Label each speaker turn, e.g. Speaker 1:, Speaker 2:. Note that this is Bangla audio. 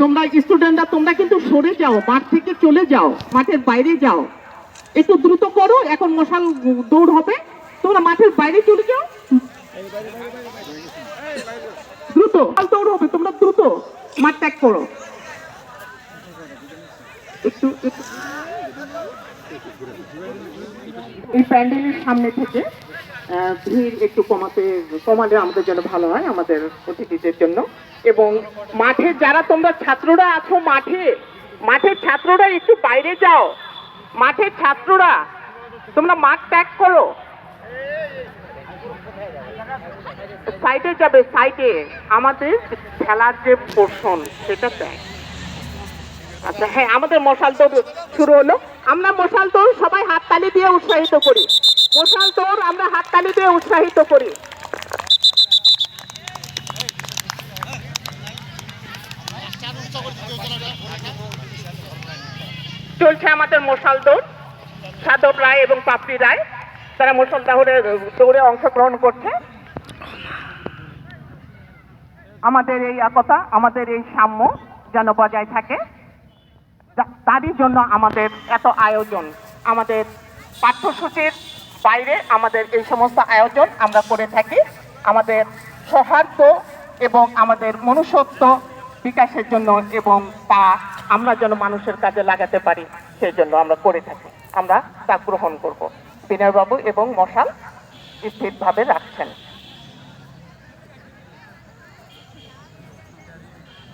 Speaker 1: তোমরা স্টুডেন্টরা তোমরা কিন্তু সরে যাও, মাঠ থেকে চলে যাও, মাঠের বাইরে যাও। একটু দ্রুত করো, এখন মশাল দৌড় হবে। তোমরা মাঠের বাইরে চলে যাও। দ্রুত দৌড় হবে, তোমরা দ্রুত মাঠ ত্যাগ করো। একটু এই প্যান্ডেলের সামনে থেকে ভিড় একটু কমাতে, কমালে আমাদের জন্য ভালো হয়, আমাদের অতিথিদের জন্য। এবং মাঠে যারা তোমরা ছাত্ররা আছো মাঠে, মাঠের ছাত্ররা একটু বাইরে যাও। মাঠের ছাত্ররা, তোমরা মাঠ ত্যাগ করো। সাইডে যাবে সাইডে আমাদের খেলার যে পোর্শন সেটা ত্যাগ আচ্ছা হ্যাঁ আমাদের মশাল দৌড় শুরু হলো। আমরা মশাল দৌড় সবাই হাততালি দিয়ে উৎসাহিত করি। মশাল দৌড় আমরা হাততালি দিয়ে উৎসাহিত করি। চলছে আমাদের মশাল দৌড়। সাধব রায় এবং পাপড়ি রায়, তারা মশাল দৌড়ে দৌড়ে অংশগ্রহণ করছে। আমাদের এই একতা, আমাদের এই সাম্য যেন বজায় থাকে তারই জন্য আমাদের এত আয়োজন, আমাদের পাঠ্যসূচির বাইরে আমাদের এই সমস্ত আয়োজন আমরা করে থাকি। আমাদের সৌহার্দ্য এবং আমাদের মনুষ্যত্ব বিকাশের জন্য এবং তা আমরা যেন মানুষের কাজে লাগাতে পারি সেই জন্য আমরা করে থাকি। আমরা তা গ্রহণ করব। বিনয়বাবু এবং মশাল স্থিরভাবে রাখছেন।